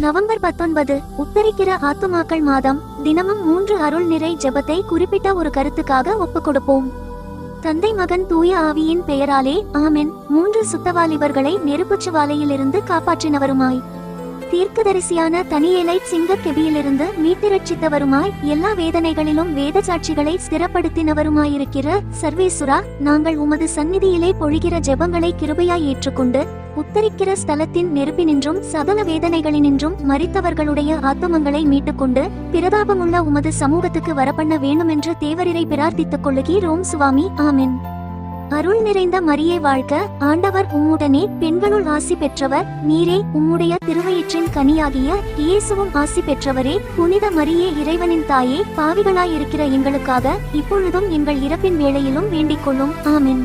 November பத்தொன்பது உத்தரிக்கிற ஆத்துமாக்கள் மாதம் தினமும் மூன்று அருள் நிறை ஜபத்தை குறிப்பிட்ட ஒரு கருத்துக்காக ஒப்புக் கொடுப்போம் தந்தை மகன் தூய ஆவியின் பெயராலே ஆமென். மூன்று சுத்தவாலிபர்களை நெருப்புச்சுவாலையிலிருந்து காப்பாற்றினவருமாய். தீர்க்கதரிசியான தனியேலை சிங்க கெபியிலிருந்து மீட்டு ரட்சித்தவருமாய் எல்லா வேதனைகளிலும் வேத சாட்சிகளை ஸ்திரப்படுத்தினவருமாயிருக்கிற சர்வேசுரா நாங்கள் உமது சந்நிதியிலே பொழிகிற ஜெபங்களை கிருபையாய் ஏற்றுக்கொண்டு உத்தரிக்கிற ஸ்தலத்தின் நெருப்பினின்றும் சகல வேதனைகளினின்றும் மரித்தவர்களுடைய ஆத்துமங்களை மீட்டுக்கொண்டு பிரதாபமுள்ள உமது சமூகத்துக்கு வரப்பண்ண வேண்டுமென்று தேவரிரை பிரார்த்தித்துக் கொள்ளுகிறோம் சுவாமி. ஆமென். அருள் நிறைந்த மரியே வாழ்க. ஆண்டவர் உம்முடனே பெண்களுள் ஆசி பெற்றவர். நீரே உம்முடைய திருவயிற்றின் கனியாகிய இயேசுவும் ஆசி பெற்றவரே. புனித மரியே இறைவனின் தாயே பாவிகளாயிருக்கிற எங்களுக்காக இப்பொழுதும் எங்கள் இறப்பின் வேளையிலும் வேண்டிக் கொள்ளும். ஆமின்.